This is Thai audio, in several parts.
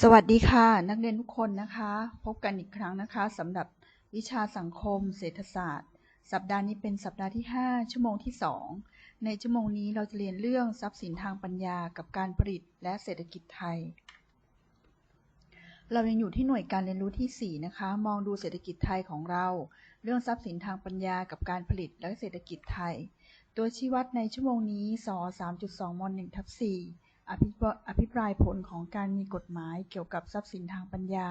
สวัสดีค่ะ นักเรียนทุกคนนะคะ พบกันอีกครั้งนะคะสำหรับวิชาสังคม เศรษฐศาสตร์ สัปดาห์นี้เป็นสัปดาห์ที่ 5 ชั่วโมงที่ 2 ในชั่วโมงนี้เราจะเรียนเรื่องทรัพย์สินทางปัญญากับการผลิตและเศรษฐกิจไทย เรายังอยู่ที่หน่วยการเรียนรู้ที่ 4 นะคะ มองดูเศรษฐกิจไทยของเรา เรื่องทรัพย์สินทางปัญญากับการผลิตและเศรษฐกิจไทย ตัวชี้วัดในชั่วโมงนี้ส3.2ม1ทับ4 อภิปอภิปรายผลของการมีกฎหมายเกี่ยวกับทรัพย์สินทางปัญญา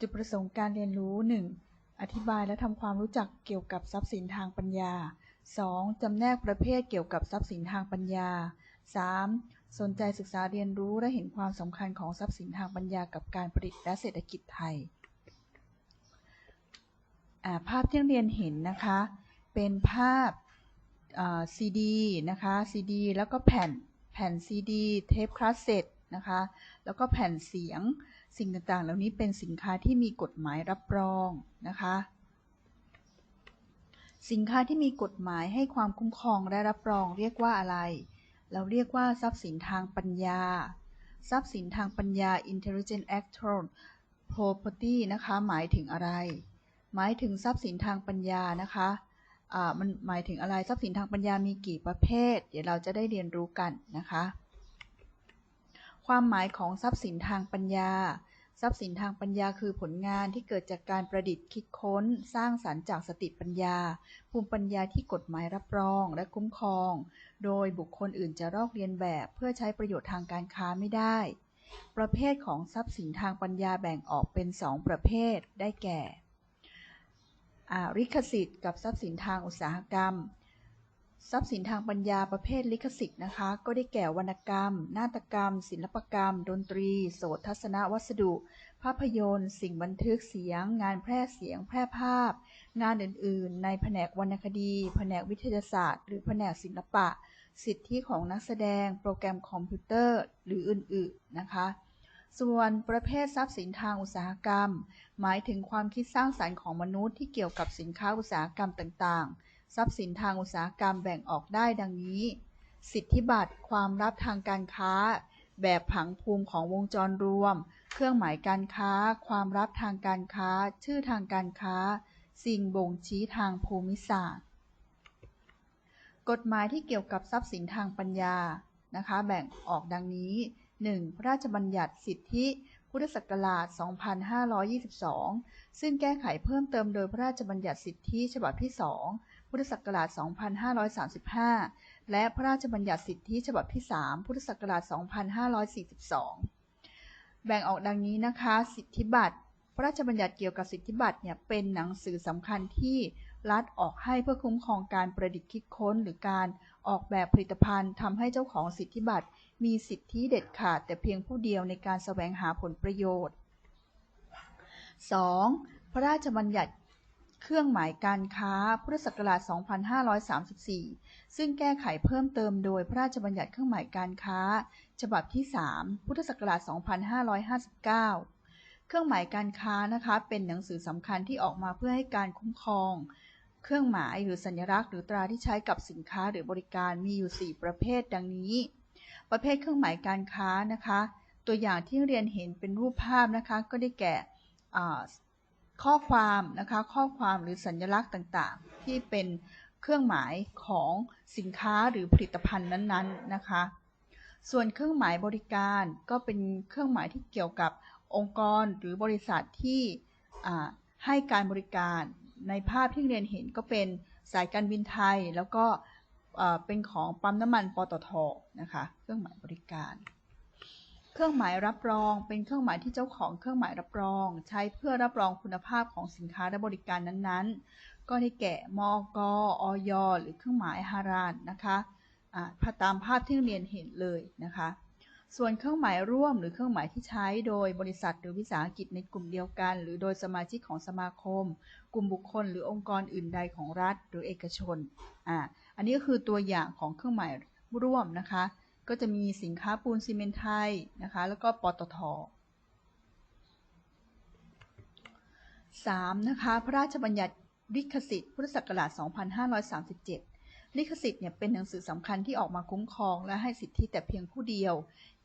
จุดประสงค์การเรียนรู้ 1. อธิบายและทำความรู้จักเกี่ยวกับทรัพย์สินทางปัญญา 2. จำแนกประเภทเกี่ยวกับทรัพย์สินทางปัญญา 3. สนใจศึกษาเรียนรู้และเห็นความสำคัญของทรัพย์สินทางปัญญากับการผลิตและเศรษฐกิจไทย ภาพที่เรียนเห็นนะคะ เป็นภาพซีดีนะคะซีดีแล้วก็แผ่น แผ่นซีดี เทปคลาสเซ็ตนะคะ แล้วก็แผ่นเสียง สิ่งต่างๆ เหล่านี้เป็นสินค้าที่มีกฎหมายรับรองนะคะ สินค้าที่มีกฎหมายให้ความคุ้มครองและรับรอง เรียกว่าอะไร เราเรียกว่าทรัพย์สินทางปัญญา ทรัพย์สินทางปัญญา intelligent actual property นะคะ หมายถึงอะไร หมายถึงทรัพย์สินทางปัญญานะคะ มันหมายถึงอะไรทรัพย์สินทางปัญญามีกี่ประเภท เดี๋ยวเราจะได้เรียนรู้กันนะคะ ความหมายของทรัพย์สินทางปัญญา ทรัพย์สินทางปัญญาคือผลงานที่เกิดจากการประดิษฐ์คิดค้น สร้างสารรค์จากสติปัญญา ภูมิปัญญาที่กฎหมายรับรองและคุ้มครอง โดยบุคคลอื่นจะรอกเรียนแบบเพื่อใช้ประโยชน์ทางการค้าไม่ได้ ประเภทของทรัพย์สินทางปัญญาแบ่งออกเป็น 2 ประเภทได้แก่ ลิขสิทธิ์กับทรัพย์สินทางอุตสาหกรรม ทรัพย์สินทางปัญญาประเภทลิขสิทธิ์นะคะ ก็ได้แก่วรรณกรรม นาฏกรรม ศิลปกรรม ดนตรี โสตทัศนวัสดุ ภาพยนตร์ สิ่งบันทึกเสียง งานแพร่เสียง แพร่ภาพ งานอื่น ๆ ในแผนกวรรณคดี แผนกวิทยาศาสตร์ หรือแผนกศิลปะ สิทธิของนักแสดง โปรแกรมคอมพิวเตอร์ หรืออื่น ๆ นะคะ ส่วนประเภททรัพย์สินทางอุตสาหกรรม หมายถึงความคิดสร้างสรรค์ของมนุษย์ที่เกี่ยวกับสินค้าอุตสาหกรรมต่างๆ ทรัพย์สินทางอุตสาหกรรมแบ่งออกได้ดังนี้ สิทธิบัตรความรับทางการค้า แบบผังภูมิของวงจรรวม เครื่องหมายการค้า ความรับทางการค้า ชื่อทางการค้า สิ่งบ่งชี้ทางภูมิศาสตร์ กฎหมายที่เกี่ยวกับทรัพย์สินทางปัญญานะคะ แบ่งออกดังนี้ 1. พระราชบัญญัติสิทธิพุทธศักราช 2522 ซึ่งแก้ไขเพิ่มเติมโดยพระราชบัญญัติสิทธิฉบับที่ 2 พุทธศักราช 2535 และพระราชบัญญัติสิทธิฉบับที่ 3 พุทธศักราช 2542 แบ่งออกดังนี้นะคะ สิทธิบัตร พระราชบัญญัติเกี่ยวกับสิทธิบัตรเนี่ยเป็นหนังสือสำคัญที่รัฐออกให้เพื่อคุ้มครองการประดิษฐ์คิดค้น หรือการออกแบบผลิตภัณฑ์ทำให้เจ้าของสิทธิบัตร มีสิทธิเด็ดขาดแต่เพียงผู้เดียวในการแสวงหาผลประโยชน์ 2. พระราชบัญญัติเครื่องหมายการค้าพุทธศักราช 2534 ซึ่งแก้ไขเพิ่มเติมโดยพระราชบัญญัติเครื่องหมายการค้า ฉบับที่ 3 พุทธศักราช 2559 เครื่องหมายการค้านะคะเป็นหนังสือสำคัญที่ออกมาเพื่อให้การคุ้มครอง เครื่องหมายหรือสัญลักษณ์ หรือตราที่ใช้กับสินค้าหรือบริการมีอยู่ 4 ประเภทดังนี้ ประเภทเครื่องหมายการค้านะคะ ตัวอย่างที่เรียนเห็นเป็นรูปภาพนะคะ ก็ได้แก่ข้อความนะคะ ข้อความหรือสัญลักษณ์ต่างๆ ที่เป็นเครื่องหมายของสินค้าหรือผลิตภัณฑ์นั้นๆนะคะ ส่วนเครื่องหมายบริการก็เป็นเครื่องหมายที่เกี่ยวกับองค์กรหรือบริษัทที่ให้การบริการในภาพที่เรียนเห็นก็เป็นสายการบินไทย แล้วก็ เป็นของปั๊มน้ำมันปตทนะคะเครื่องหมายบริการ เครื่องหมายรับรองเป็นเครื่องหมายที่เจ้าของเครื่องหมายรับรอง ใช้เพื่อรับรองคุณภาพของสินค้าและบริการนั้นๆ ก็ได้แก่มอกออยหรือเครื่องหมายฮารานนะคะตามภาพที่เรียนเห็นเลยนะคะส่วนเครื่องหมายร่วมหรือเครื่องหมายที่ใช้โดยบริษัทหรือวิสาหกิจในกลุ่มเดียวกัน หรือโดยสมาชิกของสมาคม กลุ่มบุคคล หรือองค์กรอื่นใดของรัฐหรือเอกชนอ่า อันนี้ก็คือตัวอย่างของเครื่องหมายร่วมนะคะ ก็จะมีสินค้าปูนซีเมนต์ไทยนะคะ แล้วก็ปตท 3. นะคะพระราชบัญญัติลิขสิทธิ์พุทธศักราช 2537 ลิขสิทธิ์เนี่ยเป็นหนังสือสำคัญที่ออกมาคุ้มครอง และให้สิทธิแต่เพียงผู้เดียว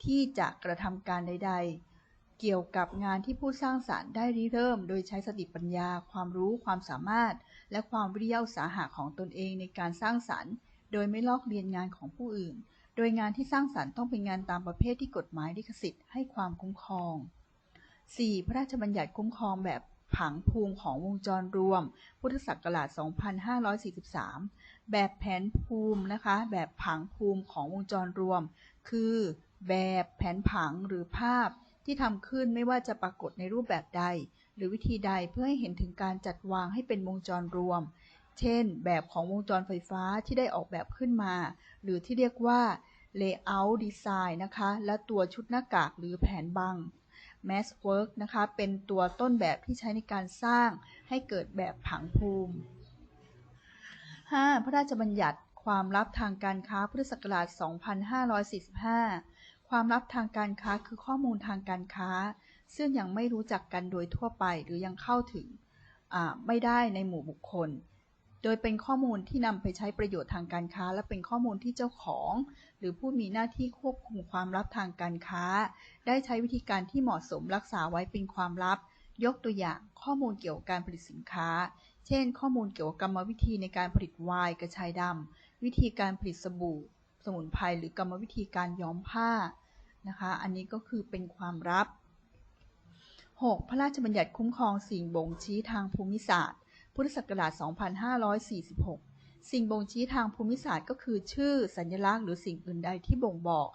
ที่จะกระทำการใด ๆ เกี่ยวกับงานที่ผู้สร้างสารรค์ได้ริเริ่ม โดยใช้สติปัญญา ความรู้ความสามารถ และความวิริยะอุตสาหะของตนเองในการสร้างสรรค์ โดยไม่ลอกเลียนงานของผู้อื่น โดยงานที่สร้างสรรค์ต้องเป็นงานตามประเภทที่กฎหมายลิขสิทธิ์ให้ความคุ้มครอง 4. พระราชบัญญัติคุ้มครองแบบผังภูมิของวงจรรวม พุทธศักราช 2543 แบบแผนภูมินะคะ แบบผังภูมิของวงจรรวม คือ แบบแผนผังหรือภาพ ที่ทำขึ้นไม่ว่าจะปรากฏในรูปแบบใด หรือวิธีใดเพื่อให้เห็นถึงการจัดวางให้เป็นวงจรรวม เช่น แบบของวงจรไฟฟ้าที่ได้ออกแบบขึ้นมา หรือที่เรียกว่า layout design นะคะ และตัวชุดหน้ากากหรือแผนบัง mass work นะคะ เป็นตัวต้นแบบที่ใช้ในการสร้างให้เกิดแบบผังภูมิ 5. พระราชบัญญัติความลับทางการค้าพุทธศักราช 2545 ความลับทางการค้าคือข้อมูลทางการค้า ซึ่งยังไม่รู้จักกันโดยทั่วไปหรือยังเข้าถึงไม่ได้ในหมู่บุคคล โดยเป็นข้อมูลที่นำไปใช้ประโยชน์ทางการค้า และเป็นข้อมูลที่เจ้าของ หรือผู้มีหน้าที่ควบคุมความลับทางการค้า ได้ใช้วิธีการที่เหมาะสมรักษาไว้เป็นความลับ ยกตัวอย่างข้อมูลเกี่ยวกับการผลิตสินค้า เช่น ข้อมูลเกี่ยวกับกรรมวิธีในการผลิตไวน์กระชายดำวิธีการผลิตสบู่ มุนไพรหรือกรรมวิธีการย้อมผ้านะคะอันนี้ก็คือเป็นความลับ 6. พระราชบัญญัติคุ้มครองสิ่งบ่งชี้ทางภูมิศาสตร์ พุทธศักราช 2546 สิ่งบ่งชี้ทางภูมิศาสตร์ก็คือชื่อ สัญลักษณ์หรือสิ่งอื่นใดที่บ่งบอก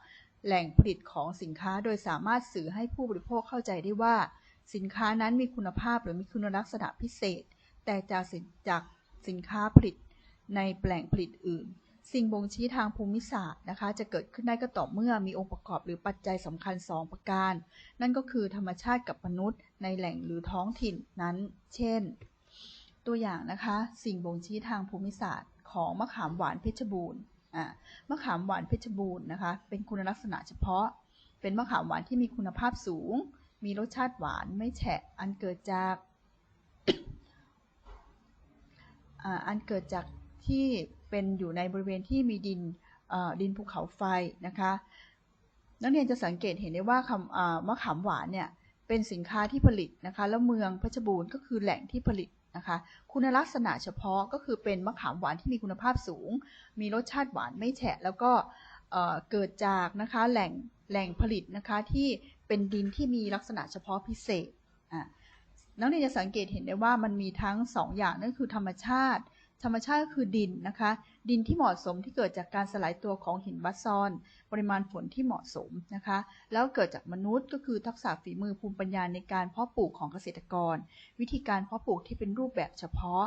แหล่งผลิตของสินค้าโดยสามารถสื่อให้ผู้บริโภคเข้าใจได้ว่า สินค้านั้นมีคุณภาพหรือมีคุณลักษณะพิเศษ แต่จากจากสินค้าผลิตในแปลงผลิตอื่น สิ่งบ่งชี้ทางภูมิศาสตร์นะคะ จะเกิดขึ้นได้ก็ต่อเมื่อมีองค์ประกอบหรือปัจจัยสำคัญ 2 ประการ นั่นก็คือธรรมชาติกับมนุษย์ ในแหล่งหรือท้องถิ่นนั้น เช่น ตัวอย่างนะคะ สิ่งบ่งชี้ทางภูมิศาสตร์ ของมะขามหวานเพชรบูรณ์อ่มะขามหวานเพชรบูรณ์นะคะ เป็นคุณลักษณะเฉพาะ เป็นมะขามหวานที่มีคุณภาพสูง มีรสชาติหวานไม่แฉะ อันเกิดจากอันเกิดจากที่ เป็นอยู่ในบริเวณที่มีดินดินภูเขาไฟนะคะ นักเรียนจะสังเกตเห็นได้ว่าคำมะขามหวานเนี่ยเป็นสินค้าที่ผลิตนะคะแล้วเมืองเพชรบูรณ์ก็คือแหล่งที่ผลิตนะคะคุณลักษณะเฉพาะก็คือเป็นมะขามหวานที่มีคุณภาพสูง มีรสชาติหวานไม่แฉะ แล้วก็เกิดจากนะคะแหล่งแหล่งผลิตนะคะที่เป็นดินที่มีลักษณะเฉพาะพิเศษนักเรียนจะสังเกตเห็นได้ว่ามันมีทั้ง2อย่างนั่นคือธรรมชาติ ธรรมชาติก็คือดินนะคะ ดินที่เหมาะสมที่เกิดจากการสลายตัวของหินบัสซอน ปริมาณฝนที่เหมาะสมนะคะ แล้วเกิดจากมนุษย์ก็คือทักษะฝีมือภูมิปัญญาในการเพาะปลูกของเกษตรกร วิธีการเพาะปลูกที่เป็นรูปแบบเฉพาะ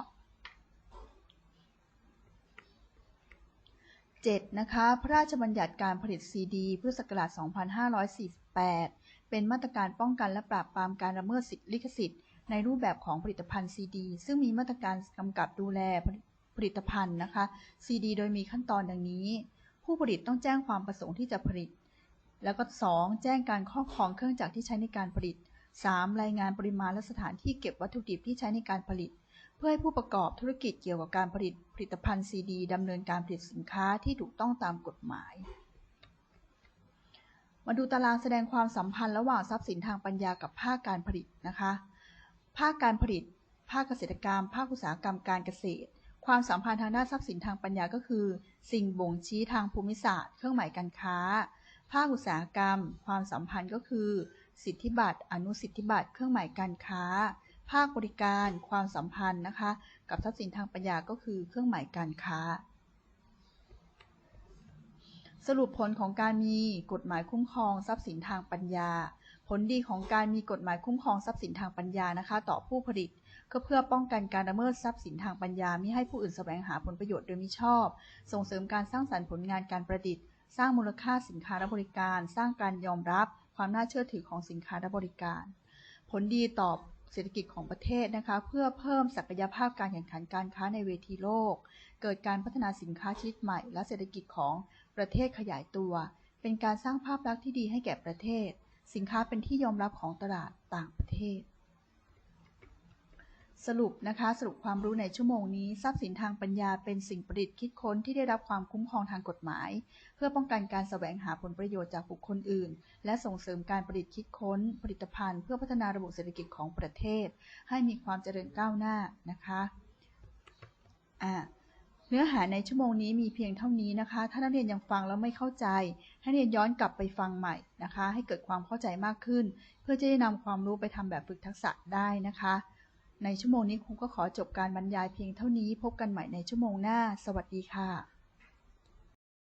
7. นะคะ พระราชบัญญัติการผลิตซีดีพุทธศักราช 2548 เป็นมาตรการป้องกันและปราบปรามการละเมิดสิทธิลิขสิทธิ์ ในรูปแบบของผลิตภัณฑ์ซีดีซึ่งมีมาตรการกำกับดูแลผลิตภัณฑ์นะคะซีดีโดยมีขั้นตอนดังนี้ ผู้ผลิตต้องแจ้งความประสงค์ที่จะผลิต แล้วก็ 2. แจ้งการครอบครองเครื่องจักรที่ใช้ในการผลิต 3. รายงานปริมาณและสถานที่เก็บวัตถุดิบที่ใช้ในการผลิต เพื่อให้ผู้ประกอบธุรกิจเกี่ยวกับการผลิตผลิตภัณฑ์ซีดีดำเนินการผลิตสินค้าที่ถูกต้องตามกฎหมาย มาดูตารางแสดงความสัมพันธ์ระหว่างทรัพย์สินทางปัญญากับภาคการผลิตนะคะ ภาคการผลิต ภาคเกษตรกรรม ภาคอุตสาหกรรมการเกษตร ความสัมพันธ์ทางด้านทรัพย์สินทางปัญญาก็คือ สิ่งบ่งชี้ทางภูมิศาสตร์ เครื่องหมายการค้า ภาคอุตสาหกรรม ความสัมพันธ์ก็คือ สิทธิบัตร อนุสิทธิบัตร เครื่องหมายการค้า ภาคบริการ ความสัมพันธ์นะคะ กับทรัพย์สินทางปัญญาก็คือ เครื่องหมายการค้าสรุปผลของการมีกฎหมายคุ้มครองทรัพย์สินทางปัญญา ผลดีของการมีกฎหมายคุ้มครองทรัพย์สินทางปัญญานะคะ ต่อผู้ผลิต ก็เพื่อป้องกันการละเมิดทรัพย์สินทางปัญญาม่ให้ผู้อื่นแสวงหาผลประโยชน์โดยมิชอบ ส่งเสริมการสร้างสรรค์ผลงานการประดิษฐ์ สร้างมูลค่าสินค้าและบริการ สร้างการยอมรับ ความน่าเชื่อถือของสินค้าและบริการ ผลดีต่อเศรษฐกิจของประเทศนะคะ เพื่อเพิ่มศักยภาพการแข่งขันการค้าในเวทีโลก เกิดการพัฒนาสินค้าชนิดใหม่ และเศรษฐกิจของประเทศขยายตัว เป็นการสร้างภาพลักษณ์ที่ดีให้แก่ประเทศ สินค้าเป็นที่ยอมรับของตลาดต่างประเทศ สรุปนะคะสรุปความรู้ในชั่วโมงนี้ ทรัพย์สินทางปัญญาเป็นสิ่งประดิษฐ์คิดค้นที่ได้รับความคุ้มครองทางกฎหมาย เพื่อป้องกันการแสวงหาผลประโยชน์จากบุคคลอื่น และส่งเสริมการประดิษฐ์คิดค้น ผลิตภัณฑ์ เพื่อพัฒนาระบบเศรษฐกิจของประเทศ ให้มีความเจริญก้าวหน้านะคะอ่า เนื้อหาในชั่วโมงนี้มีเพียงเท่านี้นะคะ ถ้านักเรียนยังฟังแล้วไม่เข้าใจ ให้เรียนย้อนกลับไปฟังใหม่นะคะ ให้เกิดความเข้าใจมากขึ้น เพื่อจะได้นำความรู้ไปทำแบบฝึกทักษะได้นะคะ ในชั่วโมงนี้ครูก็ขอจบการบรรยายเพียงเท่านี้ พบกันใหม่ในชั่วโมงหน้า สวัสดีค่ะ